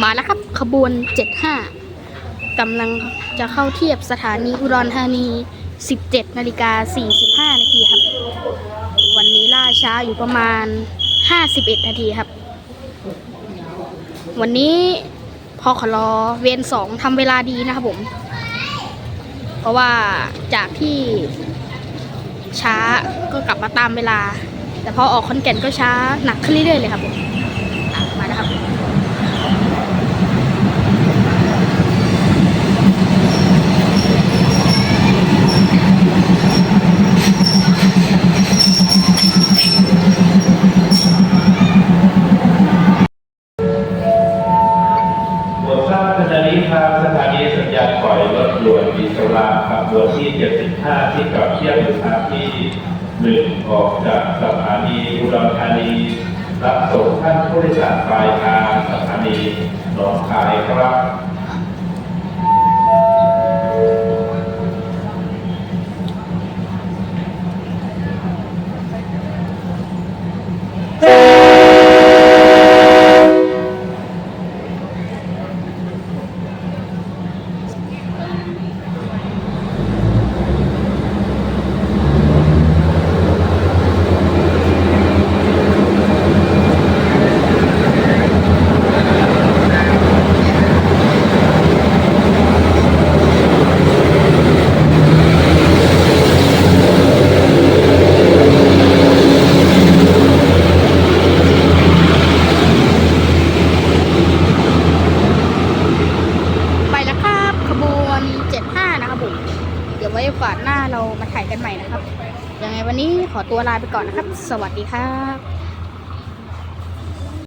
มาแล้วครับ ขบวน 75กำลังจะเข้าเทียบสถานีอุดรธานี 17นาฬิกา45นาทีครับ วันนี้ล่าช้าอยู่ประมาณ 51 นาทีครับ วันนี้พอขอรอเวนสองทำเวลาดีนะครับผม เพราะว่าจากที่ช้าก็กลับมาตามเวลา แต่พอออกคอนแก่นก็ช้าหนักขึ้นเรื่อยๆเลยครับผมอะมาแล้วครับ บททราบขณะ นี้ทางสถานีสัญญาณปล่อยรถด่วนอิสลามขบวนที่ 75 ที่กลับเทียบอยู่ทางที่หนึ่งออกจากสถานีอุดรธานี รับส่งท่านผู้โดยสารปลายทางสถานีหนองคายครับไปแล้วครับ ขบวน 75 นะครับผม เดี๋ยว ไว้โอกาสหน้าเรามาถ่ายกันใหม่นะครับ ยังไงวันนี้ขอตัวลาไปก่อนนะครับ สวัสดีครับ